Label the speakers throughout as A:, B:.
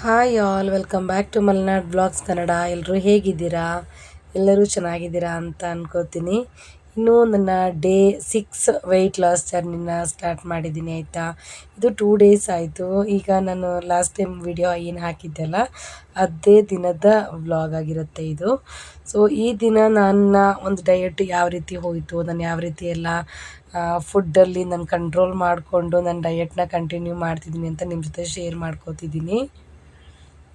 A: Hi all, welcome back to Malenad blogs Kannada. ಎಲ್ಲರೂ ಹೇಗಿದ್ದೀರಾ? ಎಲ್ಲರೂ ಚೆನ್ನಾಗಿದ್ದೀರಾ ಅಂತ ಅನ್ಕೋತೀನಿ. ಇನ್ನೂ ನನ್ನ ಡೇ ಸಿಕ್ಸ್ ವೆಯ್ಟ್ ಲಾಸ್ ಜರ್ನಿನ ಸ್ಟಾರ್ಟ್ ಮಾಡಿದ್ದೀನಿ, ಆಯಿತಾ? ಇದು ಟೂ ಡೇಸ್ ಆಯಿತು. ಈಗ ನಾನು ಲಾಸ್ಟ್ ಟೈಮ್ ವಿಡಿಯೋ ಏನು ಹಾಕಿದ್ದೆಲ್ಲ, ಅದೇ ದಿನದ ವ್ಲಾಗ್ ಆಗಿರುತ್ತೆ ಇದು. ಸೊ ಈ ದಿನ ನನ್ನ ಒಂದು ಡಯಟ್ ಯಾವ ರೀತಿ ಹೋಯಿತು, ನಾನು ಯಾವ ರೀತಿ ಎಲ್ಲ ಫುಡ್ಡಲ್ಲಿ ನಾನು ಕಂಟ್ರೋಲ್ ಮಾಡಿಕೊಂಡು ನನ್ನ ಡಯಟ್ನ ಕಂಟಿನ್ಯೂ ಮಾಡ್ತಿದ್ದೀನಿ ಅಂತ ನಿಮ್ಮ ಜೊತೆ ಶೇರ್ ಮಾಡ್ಕೋತಿದ್ದೀನಿ.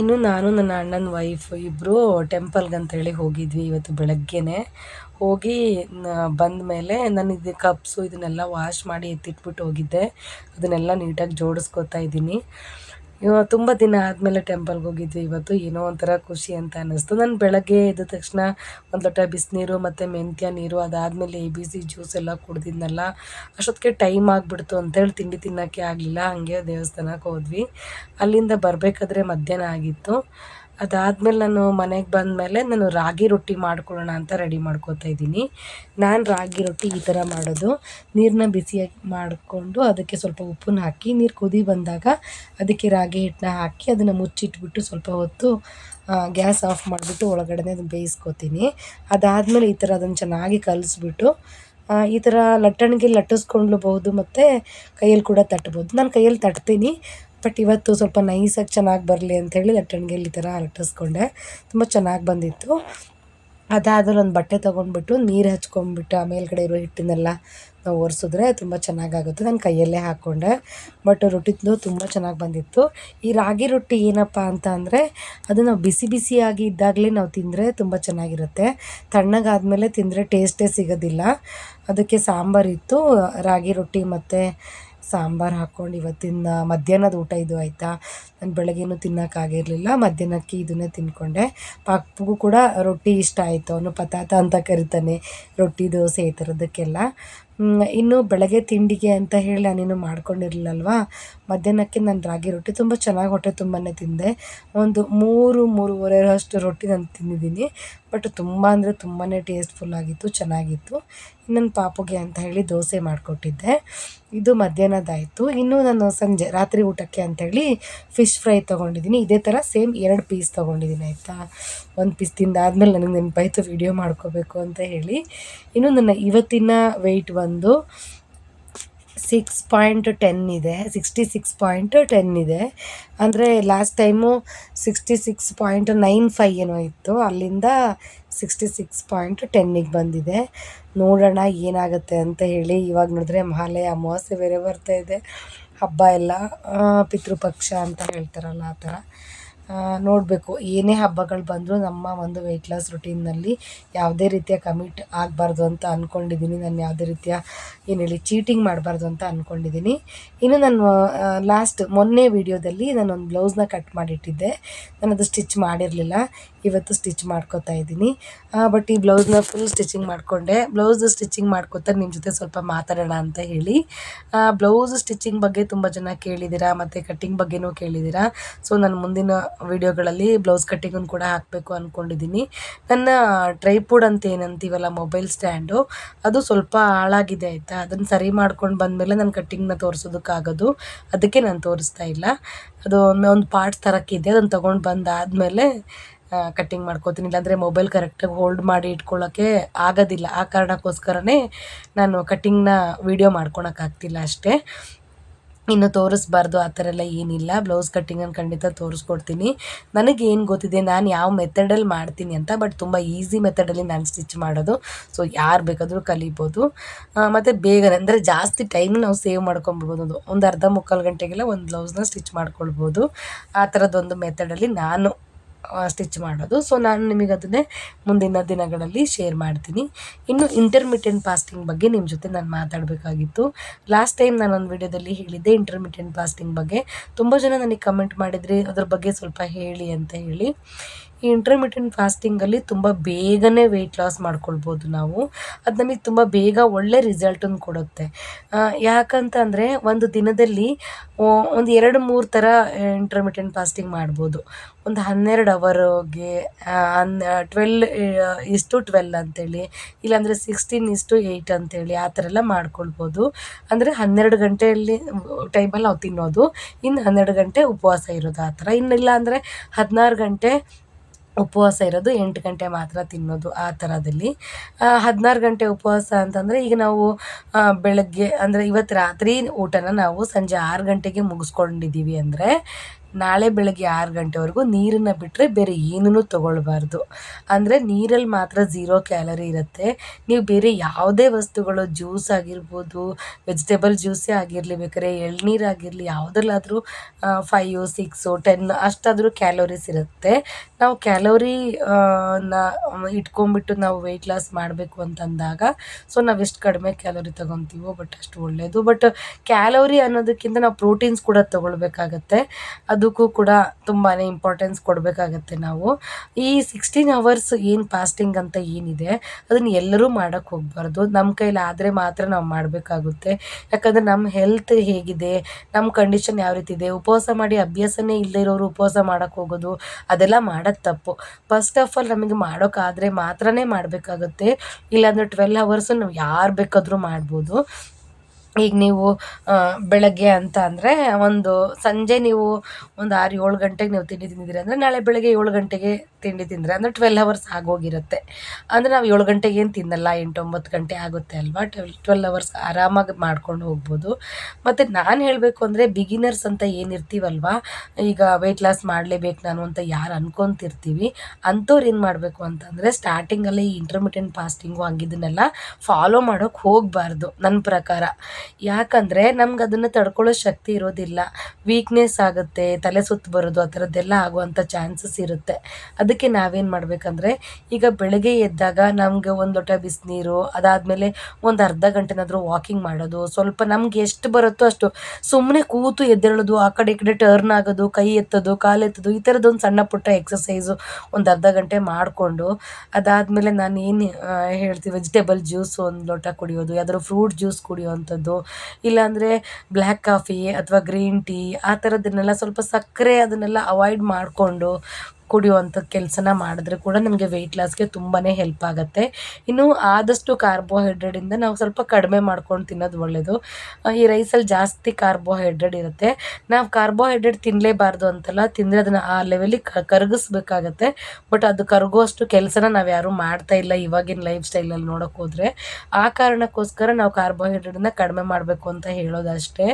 A: ಇನ್ನು ನಾನು ನನ್ನ ಅಣ್ಣನ ವೈಫ್ ಇಬ್ಬರು ಅಂತೇಳಿ ಹೋಗಿದ್ವಿ ಇವತ್ತು ಬೆಳಗ್ಗೆನೆ. ಹೋಗಿ ಬಂದ ಮೇಲೆ ನಾನು ಇದು ಕಪ್ಸು ಇದನ್ನೆಲ್ಲ ವಾಶ್ ಮಾಡಿ ಎತ್ತಿಟ್ಬಿಟ್ಟು ಹೋಗಿದ್ದೆ. ಅದನ್ನೆಲ್ಲ ನೀಟಾಗಿ ಜೋಡಿಸ್ಕೊತಾ ಇದ್ದೀನಿ. ತುಂಬ ದಿನ ಆದಮೇಲೆ ಟೆಂಪಲ್ಗೆ ಹೋಗಿದ್ವಿ. ಇವತ್ತು ಏನೋ ಒಂಥರ ಖುಷಿ ಅಂತ ಅನ್ನಿಸ್ತು. ನಾನು ಬೆಳಗ್ಗೆ ಎದ್ದ ತಕ್ಷಣ ಒಂದು ಲೋಟ ಬಿಸಿನೀರು ಮತ್ತು ಮೆಂತ್ಯ ನೀರು ಅದಾದಮೇಲೆ ಎ ಬಿ ಸಿ ಜ್ಯೂಸ್ ಎಲ್ಲ ಕುಡ್ದಿದ್ನಲ್ಲ, ಅಷ್ಟೊತ್ತಿಗೆ ಟೈಮ್ ಆಗಿಬಿಡ್ತು ಅಂತೇಳಿ ತಿಂಡಿ ತಿನ್ನೋಕ್ಕೆ ಆಗಲಿಲ್ಲ. ಹಾಗೆ ದೇವಸ್ಥಾನಕ್ಕೆ ಹೋದ್ವಿ. ಅಲ್ಲಿಂದ ಬರಬೇಕಾದ್ರೆ ಮಧ್ಯಾಹ್ನ ಆಗಿತ್ತು. ಅದಾದಮೇಲೆ ನಾನು ಮನೆಗೆ ಬಂದಮೇಲೆ ನಾನು ರಾಗಿ ರೊಟ್ಟಿ ಮಾಡ್ಕೊಳ್ಳೋಣ ಅಂತ ರೆಡಿ ಮಾಡ್ಕೋತಾ ಇದ್ದೀನಿ. ನಾನು ರಾಗಿ ರೊಟ್ಟಿ ಈ ಥರ ಮಾಡೋದು. ನೀರನ್ನ ಬಿಸಿಯಾಗಿ ಮಾಡಿಕೊಂಡು ಅದಕ್ಕೆ ಸ್ವಲ್ಪ ಉಪ್ಪನ್ನ ಹಾಕಿ, ನೀರು ಕುದಿ ಬಂದಾಗ ಅದಕ್ಕೆ ರಾಗಿ ಹಿಟ್ಟನ್ನ ಹಾಕಿ ಅದನ್ನು ಮುಚ್ಚಿಟ್ಬಿಟ್ಟು ಸ್ವಲ್ಪ ಹೊತ್ತು ಗ್ಯಾಸ್ ಆಫ್ ಮಾಡಿಬಿಟ್ಟು ಒಳಗಡೆ ಅದನ್ನು ಬೇಯಿಸ್ಕೊತೀನಿ. ಅದಾದಮೇಲೆ ಈ ಥರ ಅದನ್ನು ಚೆನ್ನಾಗಿ ಕಲಿಸ್ಬಿಟ್ಟು ಈ ಥರ ಲಟ್ಟಣಿಗೆ ಲಟ್ಟಿಸ್ಕೊಳ್ಳಬಹುದು ಮತ್ತು ಕೈಯಲ್ಲಿ ಕೂಡ ತಟ್ಬೋದು. ನಾನು ಕೈಯಲ್ಲಿ ತಟ್ತೀನಿ. ಬಟ್ ಇವತ್ತು ಸ್ವಲ್ಪ ನೈಸಾಗಿ ಚೆನ್ನಾಗಿ ಬರಲಿ ಅಂಥೇಳಿ ಲಟ್ಟಣಿಗೆಯಲ್ಲಿ ಈ ಥರ ಲಟ್ಟಿಸ್ಕೊಂಡೆ. ತುಂಬ ಚೆನ್ನಾಗಿ ಬಂದಿತ್ತು. ಅದಾದ್ರೂ ಒಂದು ಬಟ್ಟೆ ತೊಗೊಂಡ್ಬಿಟ್ಟು ನೀರು ಹಚ್ಕೊಂಡ್ಬಿಟ್ಟು ಆ ಮೇಲ್ಗಡೆ ಇರೋ ಹಿಟ್ಟನ್ನೆಲ್ಲ ನಾವು ಒರೆಸಿದ್ರೆ ತುಂಬ ಚೆನ್ನಾಗಾಗುತ್ತೆ. ನಾನು ಕೈಯಲ್ಲೇ ಹಾಕ್ಕೊಂಡೆ. ಬಟ್ ರೊಟ್ಟಿದು ತುಂಬ ಚೆನ್ನಾಗಿ ಬಂದಿತ್ತು. ಈ ರಾಗಿ ರೊಟ್ಟಿ ಏನಪ್ಪ ಅಂತ ಅಂದರೆ ಅದು ನಾವು ಬಿಸಿ ಬಿಸಿಯಾಗಿ ಇದ್ದಾಗಲೇ ನಾವು ತಿಂದರೆ ತುಂಬ ಚೆನ್ನಾಗಿರುತ್ತೆ. ತಣ್ಣಗಾದಮೇಲೆ ತಿಂದರೆ ಟೇಸ್ಟೇ ಸಿಗೋದಿಲ್ಲ. ಅದಕ್ಕೆ ಸಾಂಬಾರಿತ್ತು ರಾಗಿ ರೊಟ್ಟಿ ಮತ್ತು ಸಾಂಬಾರು ಹಾಕ್ಕೊಂಡು ಇವತ್ತಿನ ಮಧ್ಯಾಹ್ನದ ಊಟ ಇದು ಆಯಿತಾ? ನಾನು ಬೆಳಗ್ಗೆನೂ ತಿನ್ನೋಕ್ಕಾಗಿರಲಿಲ್ಲ ಮಧ್ಯಾಹ್ನಕ್ಕೆ ಇದನ್ನೇ ತಿಂದ್ಕೊಂಡೆ ಪಾಪಗೂ ಕೂಡ ರೊಟ್ಟಿ ಇಷ್ಟ ಆಯಿತು. ಅವನು ಪತಾತ ಅಂತ ಕರಿತಾನೆ, ರೊಟ್ಟಿ, ದೋಸೆ ಈ ಥರದಕ್ಕೆಲ್ಲ ಇನ್ನು ಬೆಳಗ್ಗೆ ತಿಂಡಿಗೆ ಅಂತ ಹೇಳಿ ನಾನೇನು ಮಾಡ್ಕೊಂಡಿರಲಿಲ್ಲಲ್ವಾ? ಮಧ್ಯಾಹ್ನಕ್ಕೆ ನಾನು ರಾಗಿ ರೊಟ್ಟಿ ತುಂಬ ಚೆನ್ನಾಗಿ ಹೊಟ್ಟೆ ತುಂಬಾ ತಿಂದೆ. ಒಂದು ಮೂರು, ಮೂರುವರೆ ಅಷ್ಟು ರೊಟ್ಟಿ ನಾನು ತಿಂದಿದ್ದೀನಿ. ಬಟ್ ತುಂಬ ಅಂದರೆ ತುಂಬಾ ಟೇಸ್ಟ್ಫುಲ್ ಆಗಿತ್ತು, ಚೆನ್ನಾಗಿತ್ತು. ನನ್ನ ಪಾಪುಗೆ ಅಂತ ಹೇಳಿ ದೋಸೆ ಮಾಡಿಕೊಟ್ಟಿದ್ದೆ. ಇದು ಮಧ್ಯಾಹ್ನದಾಯಿತು ಇನ್ನೂ ನಾನು ಸಂಜೆ, ರಾತ್ರಿ ಊಟಕ್ಕೆ ಅಂಥೇಳಿ ಫಿಶ್ ಫ್ರೈ ತೊಗೊಂಡಿದ್ದೀನಿ. ಇದೇ ಥರ ಸೇಮ್ ಎರಡು ಪೀಸ್ ತೊಗೊಂಡಿದ್ದೀನಿ, ಆಯಿತಾ? ಒಂದು ಪೀಸ್ ತಿಂದಾದ್ಮೇಲೆ ನನಗೆ ನೆನಪಾಯಿತು, ವೀಡಿಯೋ ಮಾಡ್ಕೋಬೇಕು ಅಂತ ಹೇಳಿ. ಇನ್ನು ನನ್ನ ಇವತ್ತಿನ ವೆಯ್ಟ್ ಬಂದು ಸಿಕ್ಸ್ ಪಾಯಿಂಟ್ ಟೆನ್ ಇದೆ ಸಿಕ್ಸ್ಟಿ ಸಿಕ್ಸ್ ಪಾಯಿಂಟ್ ಟೆನ್ ಇದೆ. ಅಂದರೆ last time sixty six point nine five ಏನೋ ಇತ್ತು, ಅಲ್ಲಿಂದ ಸಿಕ್ಸ್ಟಿ ಸಿಕ್ಸ್ ಪಾಯಿಂಟ್ ಟೆನ್ನಿಗೆ ಬಂದಿದೆ. ನೋಡೋಣ ಏನಾಗುತ್ತೆ ಅಂತ ಹೇಳಿ ಇವಾಗ ನೋಡಿದ್ರೆ ಮಹಾಲಯ ಅಮಾವಾಸ್ಯೆ ಬೇರೆ ಬರ್ತಾ ಇದೆ. ಹಬ್ಬ ಎಲ್ಲ ಪಿತೃಪಕ್ಷ ಅಂತ ಹೇಳ್ತಾರಲ್ಲ ಆ ಥರ. ನೋಡಬೇಕು. ಏನೇ ಹಬ್ಬಗಳು ಬಂದರೂ ನಮ್ಮ ಒಂದು ವೆಯ್ಟ್ ಲಾಸ್ ರುಟೀನ್ನಲ್ಲಿ ಯಾವುದೇ ರೀತಿಯ ಕಮಿಟ್ ಆಗಬಾರ್ದು ಅಂತ ಅಂದ್ಕೊಂಡಿದ್ದೀನಿ ನಾನು ಯಾವುದೇ ರೀತಿಯ, ಏನು ಹೇಳಿ ಚೀಟಿಂಗ್ ಮಾಡಬಾರ್ದು ಅಂತ ಅಂದ್ಕೊಂಡಿದ್ದೀನಿ ಇನ್ನು ನಾನು ಲಾಸ್ಟ್ ಮೊನ್ನೆ ವೀಡಿಯೋದಲ್ಲಿ ನಾನೊಂದು ಬ್ಲೌಸ್ನ ಕಟ್ ಮಾಡಿಟ್ಟಿದ್ದೆ. ನಾನು ಅದು ಸ್ಟಿಚ್ ಮಾಡಿರಲಿಲ್ಲ. ಇವತ್ತು ಸ್ಟಿಚ್ ಮಾಡ್ಕೋತಾ ಇದ್ದೀನಿ. ಬಟ್ ಈ ಬ್ಲೌಸ್ನ ಫುಲ್ ಸ್ಟಿಚಿಂಗ್ ಮಾಡಿಕೊಂಡೆ. ಬ್ಲೌಸ್ ಸ್ಟಿಚಿಂಗ್ ಮಾಡ್ಕೋತಾ ನಿಮ್ಮ ಜೊತೆ ಸ್ವಲ್ಪ ಮಾತಾಡೋಣ ಅಂತ ಹೇಳಿ. ಬ್ಲೌಸ್ ಸ್ಟಿಚಿಂಗ್ ಬಗ್ಗೆ ತುಂಬ ಜನ ಕೇಳಿದ್ದೀರಾ, ಮತ್ತು ಕಟ್ಟಿಂಗ್ ಬಗ್ಗೆನೂ ಕೇಳಿದ್ದೀರಾ? ಸೊ ನಾನು ಮುಂದಿನ ವೀಡಿಯೋಗಳಲ್ಲಿ ಬ್ಲೌಸ್ ಕಟ್ಟಿಂಗನ್ನು ಕೂಡ ಹಾಕಬೇಕು ಅಂದ್ಕೊಂಡಿದ್ದೀನಿ ನನ್ನ ಟ್ರೈಪುಡ್ ಅಂತ ಏನಂತೀವಲ್ಲ ಮೊಬೈಲ್ ಸ್ಟ್ಯಾಂಡು ಅದು ಸ್ವಲ್ಪ ಹಾಳಾಗಿದೆ ಆಯಿತಾ? ಅದನ್ನು ಸರಿ ಮಾಡ್ಕೊಂಡು ಬಂದಮೇಲೆ ನಾನು ಕಟ್ಟಿಂಗ್ನ ತೋರಿಸೋದಕ್ಕಾಗೋದು. ಅದಕ್ಕೆ ನಾನು ತೋರಿಸ್ತಾ ಇಲ್ಲ. ಅದು ಒಂದು ಪಾರ್ಟ್ಸ್ ತರಕ್ಕಿದೆ, ಅದನ್ನು ತೊಗೊಂಡು ಬಂದಾದಮೇಲೆ ಕಟ್ಟಿಂಗ್ ಮಾಡ್ಕೋತೀನಿ. ಇಲ್ಲಾಂದರೆ ಮೊಬೈಲ್ ಕರೆಕ್ಟಾಗಿ ಹೋಲ್ಡ್ ಮಾಡಿ ಇಟ್ಕೊಳ್ಳೋಕ್ಕೆ ಆಗೋದಿಲ್ಲ. ಆ ಕಾರಣಕ್ಕೋಸ್ಕರನೇ ನಾನು ಕಟ್ಟಿಂಗ್ನ ವೀಡಿಯೋ ಮಾಡ್ಕೊಳಕ್ಕಾಗ್ತಿಲ್ಲ ಅಷ್ಟೇ. ಇನ್ನು ತೋರಿಸ್ಬಾರ್ದು ಆ ಥರ ಎಲ್ಲ ಏನಿಲ್ಲ. ಬ್ಲೌಸ್ ಕಟ್ಟಿಂಗನ್ನು ಖಂಡಿತ ತೋರಿಸ್ಕೊಡ್ತೀನಿ. ನನಗೆ ಏನು ಗೊತ್ತಿದೆ, ನಾನು ಯಾವ ಮೆಥಡಲ್ಲಿ ಮಾಡ್ತೀನಿ ಅಂತ ಬಟ್ ತುಂಬ ಈಸಿ ಮೆಥಡಲ್ಲಿ ನಾನು ಸ್ಟಿಚ್ ಮಾಡೋದು. ಸೊ ಯಾರು ಬೇಕಾದರೂ ಕಲಿಬೋದು. ಮತ್ತು ಬೇಗನೆ ಅಂದರೆ ಜಾಸ್ತಿ ಟೈಮ್ ನಾವು ಸೇವ್ ಮಾಡ್ಕೊಬೋದು ಒಂದು ಅರ್ಧ ಮುಕ್ಕಾಲು ಗಂಟೆಗೆಲ್ಲ ಒಂದು ಬ್ಲೌಸ್ನ ಸ್ಟಿಚ್ ಮಾಡ್ಕೊಳ್ಬೋದು. ಆ ಥರದ್ದೊಂದು ಮೆಥಡಲ್ಲಿ ನಾನು ಸ್ಟಿಚ್ ಮಾಡೋದು. ಸೊ ನಾನು ನಿಮಗೆ ಅದನ್ನೇ ಮುಂದಿನ ದಿನಗಳಲ್ಲಿ ಶೇರ್ ಮಾಡ್ತೀನಿ. ಇನ್ನು ಇಂಟರ್ಮಿಟೆಂಟ್ ಫಾಸ್ಟಿಂಗ್ ಬಗ್ಗೆ ನಿಮ್ಮ ಜೊತೆ ನಾನು ಮಾತಾಡಬೇಕಾಗಿತ್ತು. ಲಾಸ್ಟ್ ಟೈಮ್ ನಾನು ಒಂದು ವಿಡಿಯೋದಲ್ಲಿ ಹೇಳಿದ್ದೆ ಇಂಟರ್ಮಿಟೆಂಟ್ ಫಾಸ್ಟಿಂಗ್ ಬಗ್ಗೆ. ತುಂಬ ಜನ ನನಗೆ ಕಮೆಂಟ್ ಮಾಡಿದರೆ ಅದ್ರ ಬಗ್ಗೆ ಸ್ವಲ್ಪ ಹೇಳಿ ಅಂತ ಹೇಳಿ. ಈ ಇಂಟರ್ಮಿಟೆಂಟ್ ಫಾಸ್ಟಿಂಗಲ್ಲಿ ತುಂಬ ಬೇಗನೆ ವೆಯ್ಟ್ ಲಾಸ್ ಮಾಡ್ಕೊಳ್ಬೋದು ನಾವು. ಅದು ನಮಗೆ ತುಂಬ ಬೇಗ ಒಳ್ಳೆ ರಿಸಲ್ಟನ್ನು ಕೊಡುತ್ತೆ. ಯಾಕಂತಂದರೆ ಒಂದು ದಿನದಲ್ಲಿ ಒಂದು ಎರಡು ಮೂರು ಥರ ಇಂಟರ್ಮಿಟೆಂಟ್ ಫಾಸ್ಟಿಂಗ್ ಮಾಡ್ಬೋದು. ಒಂದು ಹನ್ನೆರಡು ಅವರ್ಗೆ ಹನ್ ಟ್ವೆಲ್ ಇಷ್ಟು ಟ್ವೆಲ್ ಅಂತೇಳಿ, ಇಲ್ಲಾಂದರೆ ಸಿಕ್ಸ್ಟೀನ್ ಇಷ್ಟು ಏಯ್ಟ್ ಅಂತೇಳಿ ಆ ಥರ ಎಲ್ಲ ಮಾಡ್ಕೊಳ್ಬೋದು. ಅಂದರೆ ಹನ್ನೆರಡು ಗಂಟೆಯಲ್ಲಿ ಟೈಮಲ್ಲಿ ನಾವು ತಿನ್ನೋದು ಇನ್ನು ಹನ್ನೆರಡು ಗಂಟೆ ಉಪವಾಸ ಇರೋದು ಆ ಥರ ಇನ್ನಿಲ್ಲ ಅಂದರೆ ಹದಿನಾರು ಗಂಟೆ ಉಪವಾಸ ಇರೋದು ಎಂಟು ಗಂಟೆ ಮಾತ್ರ ತಿನ್ನೋದು ಆ ಥರದಲ್ಲಿ. ಹದಿನಾರು ಗಂಟೆ ಉಪವಾಸ ಅಂತಂದರೆ ಈಗ ನಾವು ಬೆಳಗ್ಗೆ ಅಂದರೆ ಇವತ್ತು ರಾತ್ರಿ ಊಟನ ನಾವು ಸಂಜೆ ಆರು ಗಂಟೆಗೆ ಮುಗಿಸ್ಕೊಂಡಿದ್ದೀವಿ ಅಂದರೆ ನಾಳೆ ಬೆಳಗ್ಗೆ ಆರು ಗಂಟೆವರೆಗೂ ನೀರನ್ನು ಬಿಟ್ಟರೆ ಬೇರೆ ಏನೂ ತೊಗೊಳ್ಬಾರ್ದು. ಅಂದರೆ ನೀರಲ್ಲಿ ಮಾತ್ರ ಝೀರೋ ಕ್ಯಾಲರಿ ಇರುತ್ತೆ. ನೀವು ಬೇರೆ ಯಾವುದೇ ವಸ್ತುಗಳು, ಜ್ಯೂಸ್ ಆಗಿರ್ಬೋದು, ವೆಜಿಟೇಬಲ್ ಜ್ಯೂಸೇ ಆಗಿರಲಿ ಬೇಕಾದ್ರೆ, ಎಳ್ನೀರು ಆಗಿರಲಿ, ಯಾವುದ್ರಲ್ಲಾದರೂ ಫೈವ್ ಸಿಕ್ಸು ಟೆನ್ ಅಷ್ಟಾದರೂ ಕ್ಯಾಲೋರೀಸ್ ಇರುತ್ತೆ. ನಾವು ಕ್ಯಾಲೋರಿ ನ ಇಟ್ಕೊಂಡ್ಬಿಟ್ಟು ನಾವು ವೆಯ್ಟ್ ಲಾಸ್ ಮಾಡಬೇಕು ಅಂತಂದಾಗ ಸೊ ನಾವು ಎಷ್ಟು ಕಡಿಮೆ ಕ್ಯಾಲೋರಿ ತೊಗೊತೀವೋ ಬಟ್ ಅಷ್ಟು ಒಳ್ಳೆಯದು ಬಟ್ ಕ್ಯಾಲೋರಿ ಅನ್ನೋದಕ್ಕಿಂತ ನಾವು ಪ್ರೋಟೀನ್ಸ್ ಕೂಡ ತೊಗೊಳ್ಬೇಕಾಗತ್ತೆ. ಅದಕ್ಕೂ ಕೂಡ ತುಂಬಾ ಇಂಪಾರ್ಟೆನ್ಸ್ ಕೊಡಬೇಕಾಗತ್ತೆ ನಾವು. ಈ ಸಿಕ್ಸ್ಟೀನ್ ಅವರ್ಸ್ ಏನು ಫಾಸ್ಟಿಂಗ್ ಅಂತ ಏನಿದೆ, ಅದನ್ನು ಎಲ್ಲರೂ ಮಾಡೋಕ್ಕೆ ಹೋಗಬಾರ್ದು. ನಮ್ಮ ಕೈಲಿ ಆದರೆ ಮಾತ್ರ ನಾವು ಮಾಡಬೇಕಾಗುತ್ತೆ. ಯಾಕಂದರೆ ನಮ್ಮ ಹೆಲ್ತ್ ಹೇಗಿದೆ ನಮ್ಮ ಕಂಡೀಷನ್ ಯಾವ ರೀತಿ ಇದೆ ಉಪವಾಸ ಮಾಡಿ ಅಭ್ಯಾಸನೇ ಇಲ್ಲದೇ ಇರೋರು ಉಪವಾಸ ಮಾಡೋಕ್ಕೆ ಹೋಗೋದು, ಅದೆಲ್ಲ ಮಾಡೋದು ತಪ್ಪು. ಫಸ್ಟ್ ಆಫ್ ಆಲ್ ನಮಗೆ ಮಾಡೋಕ್ಕಾದರೆ ಮಾತ್ರನೇ ಮಾಡಬೇಕಾಗುತ್ತೆ. ಇಲ್ಲಾಂದರೆ ಟ್ವೆಲ್ ಹವರ್ಸು ನಾವು ಯಾರು ಬೇಕಾದರೂ ಮಾಡ್ಬೋದು. ಈಗ ನೀವು ಬೆಳಗ್ಗೆ ಅಂತ ಅಂದರೆ ಒಂದು ಸಂಜೆ ನೀವು ಒಂದು ಆರು ಏಳು ಗಂಟೆಗೆ ನೀವು ತಿಂಡಿ ತಿಂದಿದ್ದೀರಿ ಅಂದರೆ ನಾಳೆ ಬೆಳಗ್ಗೆ ಏಳು ಗಂಟೆಗೆ ತಿಂಡಿ ತಿಂದರೆ ಅಂದರೆ ಟ್ವೆಲ್ ಅವರ್ಸ್ ಆಗೋಗಿರುತ್ತೆ. ಅಂದರೆ ನಾವು ಏಳು ಗಂಟೆಗೆ ಏನು ತಿನ್ನಲ್ಲ ಎಂಟು ಒಂಬತ್ತು ಗಂಟೆ ಆಗುತ್ತೆ ಅಲ್ವಾ? ಟ್ವೆಲ್ ಟ್ವೆಲ್ ಅವರ್ಸ್ ಆರಾಮಾಗಿ ಮಾಡ್ಕೊಂಡು ಹೋಗ್ಬೋದು. ಮತ್ತು ನಾನು ಹೇಳಬೇಕು ಅಂದರೆ ಬಿಗಿನರ್ಸ್ ಅಂತ ಏನಿರ್ತೀವಲ್ವ? ಈಗ ವೆಯ್ಟ್ ಲಾಸ್ ಮಾಡಲೇಬೇಕು ನಾನು ಅಂತ ಯಾರು ಅನ್ಕೊತಿರ್ತೀವಿ. ಅಂಥವ್ರು ಏನು ಮಾಡಬೇಕು ಅಂತಂದರೆ ಸ್ಟಾರ್ಟಿಂಗಲ್ಲಿ ಇಂಟರ್ಮಿಟೆಂಟ್ ಫಾಸ್ಟಿಂಗು ಹಂಗಿದ್ದನ್ನೆಲ್ಲ ಫಾಲೋ ಮಾಡೋಕೆ ಹೋಗಬಾರ್ದು. ನನ್ನ ಪ್ರಕಾರ. ಯಾಕಂದರೆ ನಮ್ಗೆ ಅದನ್ನು ತಡ್ಕೊಳ್ಳೋ ಶಕ್ತಿ ಇರೋದಿಲ್ಲ. ವೀಕ್ನೆಸ್ ಆಗುತ್ತೆ, ತಲೆ ಸುತ್ತು ಬರೋದು ಆ ಥರದ್ದೆಲ್ಲ ಆಗುವಂಥ ಚಾನ್ಸಸ್ ಇರುತ್ತೆ. ಅದಕ್ಕೆ ನಾವೇನು ಮಾಡಬೇಕಂದ್ರೆ, ಈಗ ಬೆಳಗ್ಗೆ ಎದ್ದಾಗ ನಮಗೆ ಒಂದು ಲೋಟ ಬಿಸಿನೀರು, ಅದಾದಮೇಲೆ ಒಂದು ಅರ್ಧ ಗಂಟೆನಾದರೂ ವಾಕಿಂಗ್ ಮಾಡೋದು, ಸ್ವಲ್ಪ ನಮ್ಗೆ ಎಷ್ಟು ಬರುತ್ತೋ ಅಷ್ಟು ಸುಮ್ಮನೆ ಕೂತು ಎದ್ದೇಳೋದು, ಆ ಕಡೆ ಈ ಕಡೆ ಟರ್ನ್ ಆಗೋದು, ಕೈ ಎತ್ತೋದು, ಕಾಲು ಎತ್ತೋದು, ಈ ಥರದ್ದೊಂದು ಸಣ್ಣ ಪುಟ್ಟ ಎಕ್ಸಸೈಸು ಒಂದು ಅರ್ಧ ಗಂಟೆ ಮಾಡಿಕೊಂಡು, ಅದಾದಮೇಲೆ ನಾನು ಏನು ಹೇಳ್ತೀವಿ ವೆಜಿಟೇಬಲ್ ಜ್ಯೂಸ್ ಒಂದು ಲೋಟ ಕುಡಿಯೋದು, ಯಾವ್ದಾದ್ರು ಫ್ರೂಟ್ ಜ್ಯೂಸ್ ಕುಡಿಯೋವಂಥದ್ದು ಇಲ್ಲಾಂದರೆ ಬ್ಲ್ಯಾಕ್ ಕಾಫಿ ಅಥವಾ ಗ್ರೀನ್ ಟೀ ಆ ಥರದ್ದನ್ನೆಲ್ಲ ಸ್ವಲ್ಪ ಸಕ್ಕರೆ ಅದನ್ನೆಲ್ಲ ಅವಾಯ್ಡ್ ಮಾಡಿಕೊಂಡು ಕುಡಿಯುವಂಥ ಕೆಲಸನ ಮಾಡಿದ್ರೆ ಕೂಡ ನಮಗೆ ವೆಯ್ಟ್ ಲಾಸ್ಗೆ ತುಂಬಾ ಹೆಲ್ಪ್ ಆಗುತ್ತೆ. ಇನ್ನು ಆದಷ್ಟು ಕಾರ್ಬೋಹೈಡ್ರೇಟಿಂದ ನಾವು ಸ್ವಲ್ಪ ಕಡಿಮೆ ಮಾಡ್ಕೊಂಡು ತಿನ್ನೋದು ಒಳ್ಳೆಯದು ಈ ರೈಸಲ್ಲಿ ಜಾಸ್ತಿ ಕಾರ್ಬೋಹೈಡ್ರೇಟ್ ಇರುತ್ತೆ. ನಾವು ಕಾರ್ಬೋಹೈಡ್ರೇಟ್ ತಿನ್ನಲೇಬಾರ್ದು ಅಂತಲ್ಲ, ತಿಂದರೆ ಅದನ್ನು ಆ ಲೆವೆಲಿಗೆ ಕರಗಿಸ್ಬೇಕಾಗತ್ತೆ. ಬಟ್ ಅದು ಕರಗೋಷ್ಟು ಕೆಲಸನ ನಾವು ಯಾರೂ ಮಾಡ್ತಾ ಇಲ್ಲ ಇವಾಗಿನ ಲೈಫ್ ಸ್ಟೈಲಲ್ಲಿ ನೋಡೋಕೆ ಹೋದರೆ. ಆ ಕಾರಣಕ್ಕೋಸ್ಕರ ನಾವು ಕಾರ್ಬೋಹೈಡ್ರೇಟನ್ನು ಕಡಿಮೆ ಮಾಡಬೇಕು ಅಂತ ಹೇಳೋದಷ್ಟೇ.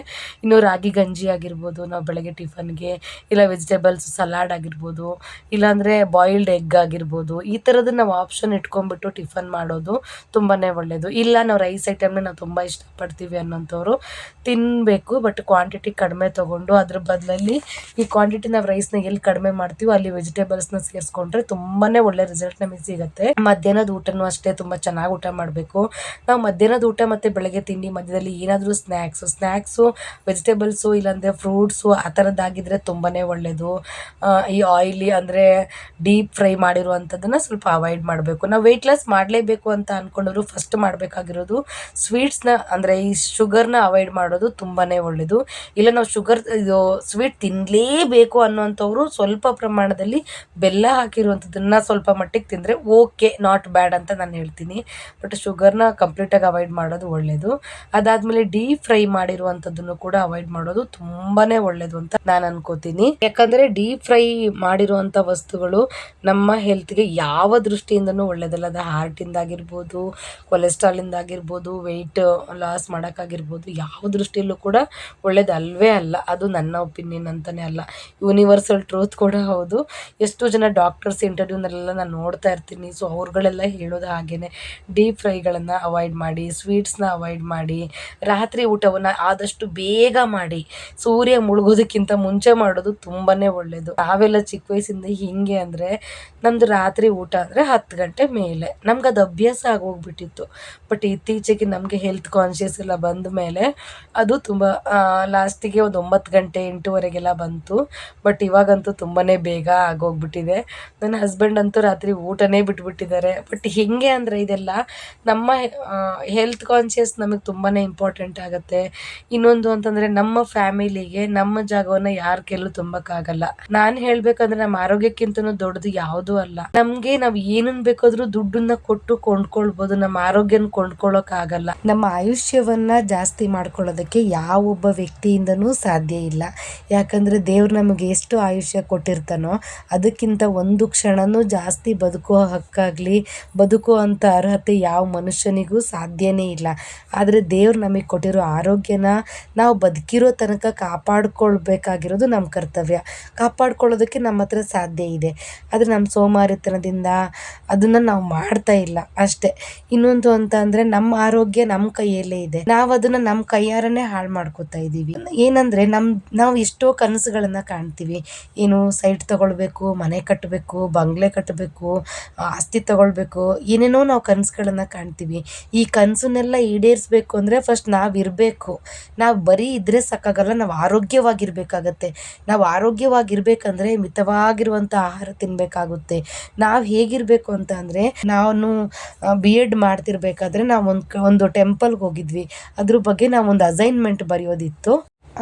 A: ಇನ್ನು ರಾಗಿ ಗಂಜಿ ಆಗಿರ್ಬೋದು, ನಾವು ಬೆಳಗ್ಗೆ ಟಿಫನ್ಗೆ, ಇಲ್ಲ ವೆಜಿಟೇಬಲ್ಸ್ ಸಲಾಡ್ ಆಗಿರ್ಬೋದು ಇಲ್ಲಾಂದರೆ ಬಾಯಿಲ್ಡ್ ಎಗ್ ಆಗಿರ್ಬೋದು, ಈ ಥರದ್ದು ನಾವು ಆಪ್ಷನ್ ಇಟ್ಕೊಂಡ್ಬಿಟ್ಟು ಟಿಫನ್ ಮಾಡೋದು ತುಂಬಾ ಒಳ್ಳೆಯದು ಇಲ್ಲ ನಾವು ರೈಸ್ ಐಟಮ್ನ ನಾವು ತುಂಬ ಇಷ್ಟಪಡ್ತೀವಿ ಅನ್ನೋಂಥವ್ರು ತಿನ್ನಬೇಕು ಬಟ್ ಕ್ವಾಂಟಿಟಿ ಕಡಿಮೆ ತೊಗೊಂಡು ಅದ್ರ ಬದಲಲ್ಲಿ ಈ ಕ್ವಾಂಟಿಟಿ ನಾವು ರೈಸ್ನ ಎಲ್ಲಿ ಕಡಿಮೆ ಮಾಡ್ತೀವೋ ಅಲ್ಲಿ ವೆಜಿಟೇಬಲ್ಸ್ನ ಸೇರಿಸ್ಕೊಂಡ್ರೆ ತುಂಬಾ ಒಳ್ಳೆ ರಿಸಲ್ಟ್ ನಮಗೆ ಸಿಗುತ್ತೆ. ಮಧ್ಯಾಹ್ನದ ಊಟನೂ ಅಷ್ಟೇ ತುಂಬ ಚೆನ್ನಾಗಿ ಊಟ ಮಾಡಬೇಕು. ನಾವು ಮಧ್ಯಾಹ್ನದ ಊಟ ಮತ್ತು ಬೆಳಗ್ಗೆ ತಿಂಡಿ ಮಧ್ಯದಲ್ಲಿ ಏನಾದರೂ ಸ್ನ್ಯಾಕ್ಸು ಸ್ನ್ಯಾಕ್ಸು ವೆಜಿಟೇಬಲ್ಸು ಇಲ್ಲಾಂದರೆ ಫ್ರೂಟ್ಸು ಆ ಥರದ್ದಾಗಿದ್ದರೆ ತುಂಬಾ ಒಳ್ಳೆಯದು ಈ ಆಯಿಲಿ ಅಂದರೆ ಅಂದರೆ ಡೀಪ್ ಫ್ರೈ ಮಾಡಿರುವಂಥದ್ದನ್ನು ಸ್ವಲ್ಪ ಅವಾಯ್ಡ್ ಮಾಡಬೇಕು. ನಾವು ವೆಯ್ಟ್ ಲಾಸ್ ಮಾಡಲೇಬೇಕು ಅಂತ ಅಂದ್ಕೊಂಡವರು ಫಸ್ಟ್ ಮಾಡಬೇಕಾಗಿರೋದು ಸ್ವೀಟ್ಸ್ನ ಅಂದರೆ ಈ ಶುಗರ್ನ ಅವಾಯ್ಡ್ ಮಾಡೋದು ತುಂಬಾ ಒಳ್ಳೆಯದು ಇಲ್ಲ ನಾವು ಶುಗರ್ ಇದು ಸ್ವೀಟ್ ತಿನ್ನಲೇಬೇಕು ಅನ್ನೋಂಥವ್ರು ಸ್ವಲ್ಪ ಪ್ರಮಾಣದಲ್ಲಿ ಬೆಲ್ಲ ಹಾಕಿರುವಂಥದ್ದನ್ನ ಸ್ವಲ್ಪ ಮಟ್ಟಿಗೆ ತಿಂದರೆ ಓಕೆ ನಾಟ್ ಬ್ಯಾಡ್ ಅಂತ ನಾನು ಹೇಳ್ತೀನಿ. ಬಟ್ ಶುಗರ್ನ ಕಂಪ್ಲೀಟಾಗಿ ಅವಾಯ್ಡ್ ಮಾಡೋದು ಒಳ್ಳೆಯದು ಅದಾದಮೇಲೆ ಡೀಪ್ ಫ್ರೈ ಮಾಡಿರುವಂಥದ್ದನ್ನು ಕೂಡ ಅವಾಯ್ಡ್ ಮಾಡೋದು ತುಂಬಾ ಒಳ್ಳೆಯದು ಅಂತ ನಾನು ಅನ್ಕೋತೀನಿ. ಯಾಕಂದರೆ ಡೀಪ್ ಫ್ರೈ ಮಾಡಿರುವಂಥ ವಸ್ತುಗಳು ನಮ್ಮ ಹೆಲ್ತ್ಗೆ ಯಾವ ದೃಷ್ಟಿಯಿಂದನೂ ಒಳ್ಳೆಯದಲ್ಲ ಅದು ಹಾರ್ಟಿಂದಾಗಿರ್ಬೋದು ಕೊಲೆಸ್ಟ್ರಾಲಿಂದಾಗಿರ್ಬೋದು ವೆಯ್ಟ್ ಲಾಸ್ ಮಾಡೋಕ್ಕಾಗಿರ್ಬೋದು, ಯಾವ ದೃಷ್ಟಿಯಲ್ಲೂ ಕೂಡ ಒಳ್ಳೇದಲ್ವೇ ಅಲ್ಲ. ಅದು ನನ್ನ ಒಪಿನಿಯನ್ ಅಂತಲೇ ಅಲ್ಲ. ಯೂನಿವರ್ಸಲ್ ಟ್ರೂತ್ ಕೂಡ ಹೌದು. ಎಷ್ಟೋ ಜನ ಡಾಕ್ಟರ್ಸ್ ಇಂಟರ್ವ್ಯೂನಲ್ಲೆಲ್ಲ ನಾನು ನೋಡ್ತಾ ಇರ್ತೀನಿ. ಸೊ ಅವ್ರುಗಳೆಲ್ಲ ಹೇಳೋದು ಹಾಗೇ ಡೀಪ್ ಫ್ರೈಗಳನ್ನು ಅವಾಯ್ಡ್ ಮಾಡಿ ಸ್ವೀಟ್ಸ್ನ ಅವಾಯ್ಡ್ ಮಾಡಿ, ರಾತ್ರಿ ಊಟವನ್ನು ಆದಷ್ಟು ಬೇಗ ಮಾಡಿ, ಸೂರ್ಯ ಮುಳುಗೋದಕ್ಕಿಂತ ಮುಂಚೆ ಮಾಡೋದು ತುಂಬಾ ಒಳ್ಳೆಯದು ನಾವೆಲ್ಲ ಚಿಕ್ಕ ವಯಸ್ಸಿಂದ ಹಿಂಗೆ ಅಂದರೆ ನಮ್ಮದು ರಾತ್ರಿ ಊಟ ಅಂದರೆ ಹತ್ತು ಗಂಟೆ ಮೇಲೆ. ನಮ್ಗೆ ಅದು ಅಭ್ಯಾಸ ಆಗೋಗ್ಬಿಟ್ಟಿತ್ತು. ಬಟ್ ಇತ್ತೀಚೆಗೆ ನಮಗೆ ಹೆಲ್ತ್ ಕಾನ್ಷಿಯಸ್ ಎಲ್ಲ ಬಂದ ಮೇಲೆ ಅದು ತುಂಬ ಲಾಸ್ಟಿಗೆ ಒಂದು ಒಂಬತ್ತು ಗಂಟೆ, ಎಂಟುವರೆಗೆಲ್ಲ ಬಂತು. ಬಟ್ ಇವಾಗಂತೂ ತುಂಬಾ ಬೇಗ ಆಗೋಗ್ಬಿಟ್ಟಿದೆ. ನನ್ನ ಹಸ್ಬೆಂಡ್ ಅಂತೂ ರಾತ್ರಿ ಊಟನೇ ಬಿಟ್ಬಿಟ್ಟಿದ್ದಾರೆ. ಬಟ್ ಹೇಗೆ ಅಂದರೆ ಇದೆಲ್ಲ ನಮ್ಮ ಹೆಲ್ತ್ ಕಾನ್ಷಿಯಸ್ ನಮಗೆ ತುಂಬಾ ಇಂಪಾರ್ಟೆಂಟ್ ಆಗುತ್ತೆ. ಇನ್ನೊಂದು ಅಂತಂದರೆ ನಮ್ಮ ಫ್ಯಾಮಿಲಿಗೆ ನಮ್ಮ ಜಾಗವನ್ನು ಯಾರು ಕೆಲವು ತುಂಬಕ್ಕಾಗಲ್ಲ. ನಾನು ಹೇಳಬೇಕಂದ್ರೆ ನಮ್ಮ ಆರೋಗ್ಯಕ್ಕಿಂತನೂ ದೊಡ್ಡದು ಯಾವುದು ಅಲ್ಲ. ನಮ್ಗೆ ನಾವ್ ಏನನ್ ಬೇಕಾದ್ರೂ ದುಡ್ಡನ್ನ ಕೊಟ್ಟು ಕೊಂಡ್ಕೊಳ್ಬಹುದು ನಮ್ಮ ಆರೋಗ್ಯನ ಕೊಂಡ್ಕೊಳ್ಳೋಕ್ ಆಗಲ್ಲ. ನಮ್ಮ ಆಯುಷ್ಯವನ್ನ ಜಾಸ್ತಿ ಮಾಡ್ಕೊಳ್ಳೋದಕ್ಕೆ ಯಾವೊಬ್ಬ ವ್ಯಕ್ತಿಯಿಂದನೂ ಸಾಧ್ಯ ಇಲ್ಲ. ಯಾಕಂದ್ರೆ ದೇವ್ರು ನಮಗೆ ಎಷ್ಟು ಆಯುಷ್ಯ ಕೊಟ್ಟಿರ್ತಾನೋ ಅದಕ್ಕಿಂತ ಒಂದು ಕ್ಷಣನೂ ಜಾಸ್ತಿ ಬದುಕುವ ಹಕ್ಕಾಗ್ಲಿ ಬದುಕೋ ಅಂತ ಅರ್ಹತೆ ಯಾವ ಮನುಷ್ಯನಿಗೂ ಸಾಧ್ಯನೇ ಇಲ್ಲ. ಆದ್ರೆ ದೇವ್ರು ನಮಗೆ ಕೊಟ್ಟಿರೋ ಆರೋಗ್ಯನ ನಾವು ಬದುಕಿರೋ ತನಕ ಕಾಪಾಡ್ಕೊಳ್ಬೇಕಾಗಿರೋದು ನಮ್ಮ ಕರ್ತವ್ಯ. ಕಾಪಾಡ್ಕೊಳ್ಳೋದಕ್ಕೆ ನಮ್ಮ ಹತ್ರ ಸಾಧ್ಯ ಇದೆ. ಆದರೆ ನಮ್ಮ ಸೋಮಾರಿತನದಿಂದ ಅದನ್ನು ನಾವು ಮಾಡ್ತಾ ಇಲ್ಲ ಅಷ್ಟೇ. ಇನ್ನೊಂದು ಅಂತ ಅಂದರೆ ನಮ್ಮ ಆರೋಗ್ಯ ನಮ್ಮ ಕೈಯಲ್ಲೇ ಇದೆ. ನಾವು ಅದನ್ನು ನಮ್ಮ ಕೈಯಾರನೇ ಹಾಳು ಮಾಡ್ಕೋತಾ ಇದ್ದೀವಿ ಏನಂದರೆ ನಮ್ಮ ನಾವು ಎಷ್ಟೋ ಕನಸುಗಳನ್ನು ಕಾಣ್ತೀವಿ. ಏನು ಸೈಟ್ ತಗೊಳ್ಬೇಕು, ಮನೆ ಕಟ್ಟಬೇಕು ಬಂಗ್ಲೆ ಕಟ್ಟಬೇಕು ಆಸ್ತಿ ತಗೊಳ್ಬೇಕು, ಏನೇನೋ ನಾವು ಕನಸುಗಳನ್ನು ಕಾಣ್ತೀವಿ. ಈ ಕನಸನ್ನೆಲ್ಲ ಈಡೇರಿಸ್ಬೇಕು ಅಂದರೆ ಫಸ್ಟ್ ನಾವು ಇರಬೇಕು. ನಾವು ಬರೀ ಇದ್ದರೆ ಸಾಕಾಗಲ್ಲ, ನಾವು ಆರೋಗ್ಯವಾಗಿರಬೇಕಾಗತ್ತೆ. ನಾವು ಆರೋಗ್ಯವಾಗಿರ್ಬೇಕಂದ್ರೆ ಮಿತವಾಗಿರುವಂಥ ಆಹಾರ ತಿನ್ನಬೇಕಾಗುತ್ತೆ ನಾವು ಹೇಗಿರಬೇಕು ಅಂತ ಅಂದರೆ, ನಾನು ಬಿ ಎಡ್ ಮಾಡ್ತಿರ್ಬೇಕಾದ್ರೆ ನಾವು ಒಂದು ಒಂದು ಟೆಂಪಲ್ಗೆ ಹೋಗಿದ್ವಿ. ಅದ್ರ ಬಗ್ಗೆ ನಾವು ಒಂದು ಅಸೈನ್ಮೆಂಟ್ ಬರೆಯೋದಿತ್ತು.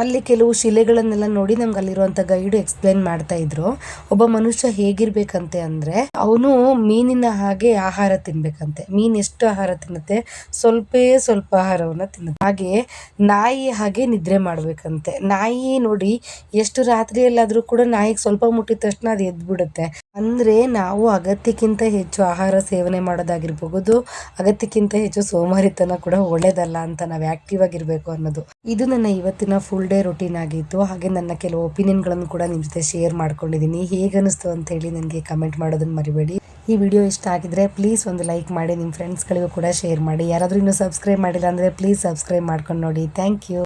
A: ಅಲ್ಲಿ ಕೆಲವು ಶಿಲೆಗಳನ್ನೆಲ್ಲ ನೋಡಿ ನಮ್ಗೆ ಅಲ್ಲಿರುವಂಥ ಗೈಡು ಎಕ್ಸ್ಪ್ಲೈನ್ ಮಾಡ್ತಾ ಇದ್ರು. ಒಬ್ಬ ಮನುಷ್ಯ ಹೇಗಿರ್ಬೇಕಂತೆ ಅಂದರೆ, ಅವನು ಮೀನಿನ ಹಾಗೆ ಆಹಾರ ತಿನ್ಬೇಕಂತೆ. ಮೀನು ಎಷ್ಟು ಆಹಾರ ತಿನ್ನುತ್ತೆ? ಸ್ವಲ್ಪ ಸ್ವಲ್ಪ ಆಹಾರವನ್ನು ತಿನ್ನುತ್ತೆ. ಹಾಗೆ ನಾಯಿ ಹಾಗೆ ನಿದ್ರೆ ಮಾಡಬೇಕಂತೆ. ನಾಯಿ ನೋಡಿ ಎಷ್ಟು ರಾತ್ರಿಯಲ್ಲಾದರೂ ಕೂಡ ನಾಯಿಗೆ ಸ್ವಲ್ಪ ಮುಟ್ಟಿದ ತಕ್ಷಣ ಅದು ಎದ್ಬಿಡುತ್ತೆ. ಅಂದರೆ ನಾವು ಅಗತ್ಯಕ್ಕಿಂತ ಹೆಚ್ಚು ಆಹಾರ ಸೇವನೆ ಮಾಡೋದಾಗಿರ್ಬಹುದು, ಅಗತ್ಯಕ್ಕಿಂತ ಹೆಚ್ಚು ಸೋಮಾರಿತನ ಕೂಡ ಒಳ್ಳೇದಲ್ಲ ಅಂತ ನಾವು ಆ್ಯಕ್ಟಿವ್ ಆಗಿರಬೇಕು ಅನ್ನೋದು. ಇದು ನನ್ನ ಇವತ್ತಿನ ಫುಲ್ ಡೇ ರೊಟೀನ್ ಆಗಿತ್ತು. ಹಾಗೆ ನನ್ನ ಕೆಲವು ಒಪಿನಿಯನ್ಗಳನ್ನು ಕೂಡ ನಿಮ್ಮ ಜೊತೆ ಶೇರ್ ಮಾಡ್ಕೊಂಡಿದ್ದೀನಿ. ಹೇಗೆ ಅನ್ನಿಸ್ತು ಅಂತ ಹೇಳಿ ನನಗೆ ಕಮೆಂಟ್ ಮಾಡೋದನ್ನು ಮರಿಬೇಡಿ. ಈ ವಿಡಿಯೋ ಇಷ್ಟ ಆಗಿದ್ರೆ ಪ್ಲೀಸ್ ಒಂದು ಲೈಕ್ ಮಾಡಿ ನಿಮ್ಮ ಫ್ರೆಂಡ್ಸ್ಗಳಿಗೂ ಕೂಡ ಶೇರ್ ಮಾಡಿ. ಯಾರಾದರೂ ಇನ್ನೂ ಸಬ್ಸ್ಕ್ರೈಬ್ ಮಾಡಿಲ್ಲ ಅಂದರೆ ಪ್ಲೀಸ್ ಸಬ್ಸ್ಕ್ರೈಬ್ ಮಾಡ್ಕೊಂಡು ನೋಡಿ. Thank you